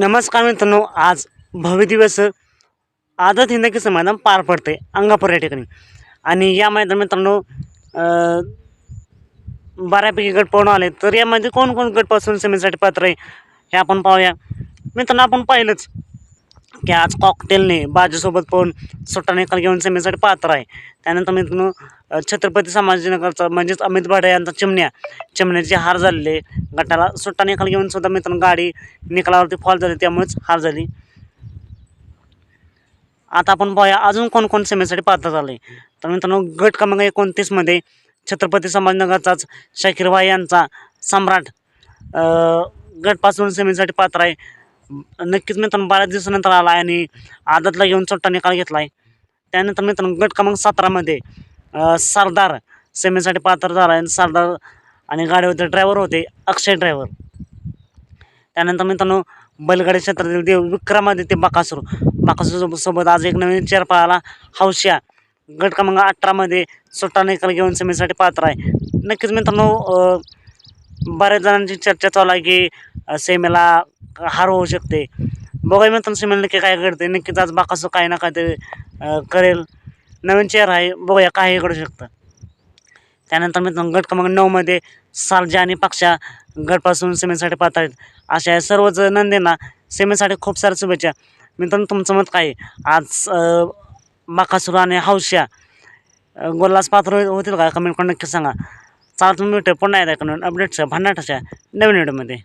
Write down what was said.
नमस्कार मित्रांनो आज भव्य दिवस आदत हिंदकीचं मैदान पार पडते अंगापूर या ठिकाणी. आणि या मैदान मित्रांनो बऱ्यापैकी गट पळून आले. तर यामध्ये कोण कोण गटपासून सेमीसाठी पात्र आहे हे आपण पाहूया. मित्रांनो आपण पाहिलंच की आज कॉकटेलने बाजूसोबत पण सुट्टा निकाल घेऊन सेमीसाठी पात्र आहे. त्यानंतर मित्रांनो छत्रपती संभाजीनगरचा म्हणजेच अमित भाडे यांचा चिमण्या चिमण्याची हार झालेले गटाला सुट्टा निकाल घेऊन सुद्धा मित्रांनो गाडी निकालावरती फॉल झाली त्यामुळेच हार झाली. आता आपण पाहूया अजून कोण कोण सेमीसाठी पात्र झाले. तर मित्रांनो गट क्रमांक एकोणतीसमध्ये छत्रपती संभाजीनगरचाच शाकीर भाई यांचा सम्राट गटपासून सेमीसाठी पात्र आहे. नक्कीच मित्रांनो बऱ्याच दिवसानंतर आला आहे आणि आदतला घेऊन सुट्टा निकाल घेतला आहे त्यानंतर मित्रांनो गट क्रमांक सतरामध्ये सरदार सेमीसाठी पात्र झाला आहे. आणि सरदार आणि गाडीवरचे ड्रायव्हर होते अक्षय ड्रायव्हर त्यानंतर मित्रांनो बैलगाडी क्षेत्रातील देव विक्रमादित्य बाकासूर. बाकासूर सोबत आज एक नवीन चेअर पळाला हौश्या. गट क्रमांक अठरामध्ये सुट्टा निकाल घेऊन सेमीसाठी पात्र आहे. नक्कीच मित्रांनो बऱ्याच जणांची चर्चा चालू आहे की सेमेला सेमीला हार होऊ शकते. बघूया मित्रांनो सिमेंट नक्की काय करते नक्कीच आज बाकासूर काही ना काय ते करेल. नवीन चेअर आहे. बघूया काही घडू शकतं. त्यानंतर मित्रांनो गट क्रमांक नऊमध्ये सालजा आणि पक्षा गटपासून सिमेंटसाठी पात्र आहेत अशा या सर्वच नंदींना सिमेंटसाठी खूप साऱ्या शुभेच्छा. मित्रांनो तुमचं मत काय? आज अं, आणि हौश्या गोल्लास पात्र होतील का? कमेंट करून नक्की सांगा. चालत मी भेटू पुन्हा एकदा. करून अपडेट्स भन्नाटाच्या नवीन व्हिडिओमध्ये